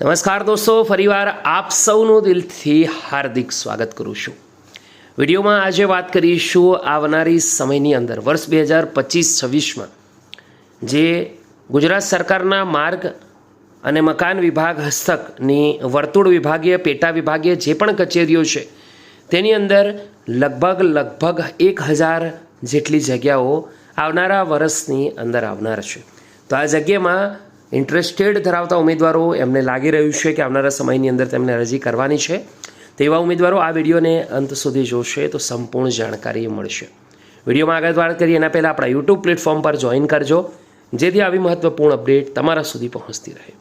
નમસ્કાર દોસ્તો, ફરીવાર આપ સૌનું દિલથી હાર્દિક સ્વાગત કરું છું. વિડીયોમાં આજે વાત કરીશું આવનારી સમયની અંદર, વર્ષ બે હજાર પચીસ છવ્વીસમાં, જે ગુજરાત સરકારના માર્ગ અને મકાન વિભાગ હસ્તકની વર્તુળ વિભાગીય, પેટા વિભાગીય જે પણ કચેરીઓ છે, તેની અંદર લગભગ લગભગ એક હજાર જેટલી જગ્યાઓ આવનારા વર્ષની અંદર આવનાર છે. તો આ જગ્યામાં ઇન્ટરેસ્ટેડ ધરાવતા ઉમેદવારો એમને લાગી રહ્યું છે કે આવનારા સમયની અંદર તેમને અરજી કરવાની છે. તેવા ઉમેદવારો આ વિડીયોને અંત સુધી જોશે તો સંપૂર્ણ જાણકારી મળશે. વિડીયોમાં આગળ વાત કરીએ, એના પહેલાં આપણા યુટ્યુબ પ્લેટફોર્મ પર જોઈન કરજો, જેથી આવી મહત્વપૂર્ણ અપડેટ તમારા સુધી પહોંચતી રહે.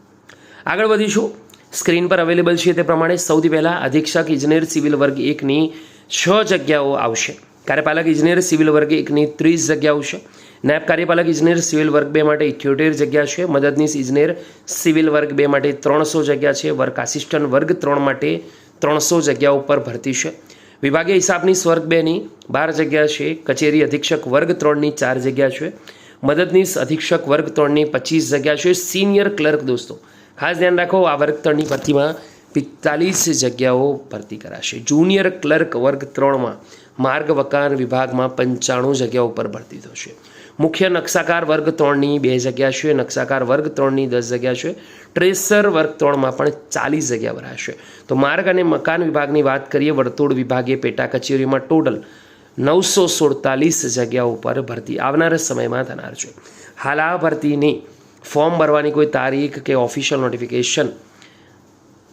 આગળ વધીશું. સ્ક્રીન પર અવેલેબલ છે તે પ્રમાણે સૌથી પહેલાં અધિક્ષક ઇજનેર સિવિલ વર્ગ એકની છ જગ્યાઓ આવશે. કાર્યપાલક ઇજનેર સિવિલ વર્ગ એકની ત્રીસ જગ્યાઓ છે. નાયબ કાર્યપાલક ઇજનેર સિવિલ વર્ગ બે માટે ઇઠ્યોતેર જગ્યા છે. મદદનીશ ઇજનેર સિવિલ વર્ગ બે માટે ત્રણસો જગ્યા છે. વર્ક આસિસ્ટન્ટ વર્ગ ત્રણ માટે ત્રણસો જગ્યા ઉપર ભરતી છે. વિભાગીય હિસાબની સ્વર્ગ બેની બાર જગ્યા છે. કચેરી અધિક્ષક વર્ગ ત્રણની ચાર જગ્યા છે. મદદનીશ અધિક્ષક વર્ગ ત્રણની પચીસ જગ્યા છે. સિનિયર ક્લર્ક દોસ્તો, ખાસ ધ્યાન રાખો, આ વર્ગ ત્રણની ભરતીમાં પિસ્તાલીસ જગ્યાઓ ભરતી કરાશે. જુનિયર ક્લર્ક વર્ગ ત્રણમાં માર્ગ વકાન વિભાગમાં પંચાણું જગ્યા ઉપર ભરતી થશે. મુખ્ય નકશાકાર વર્ગ ત્રણની બે જગ્યા છે, નકશાકાર વર્ગ ત્રણની દસ જગ્યા છે, ટ્રેસર વર્ગ ત્રણમાં પણ ચાલીસ જગ્યા ભરાશે તો માર્ગ અને મકાન વિભાગની વાત કરીએ, વર્તુળ વિભાગે પેટા કચેરીમાં ટોટલ નવસો સુડતાલીસ જગ્યા ઉપર ભરતી આવનારા સમયમાં થનાર છે. હાલ આ ભરતીની ફોર્મ ભરવાની કોઈ તારીખ કે ઓફિશિયલ નોટિફિકેશન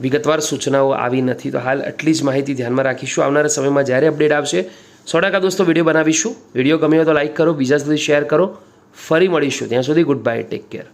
વિગતવાર સૂચનાઓ આવી નથી. તો હાલ આટલી જ માહિતી ધ્યાનમાં રાખીશું. આવનારા સમયમાં જ્યારે અપડેટ આવશે સો ટકા દોસ્તો વીડિયો બનાવીશું. વીડિયો ગમ્યો તો લાઈક કરો, બીજા સુધી શેર કરો. ફરી મળીશું. ત્યાં સુધી ગુડ બાય ટેક કેર.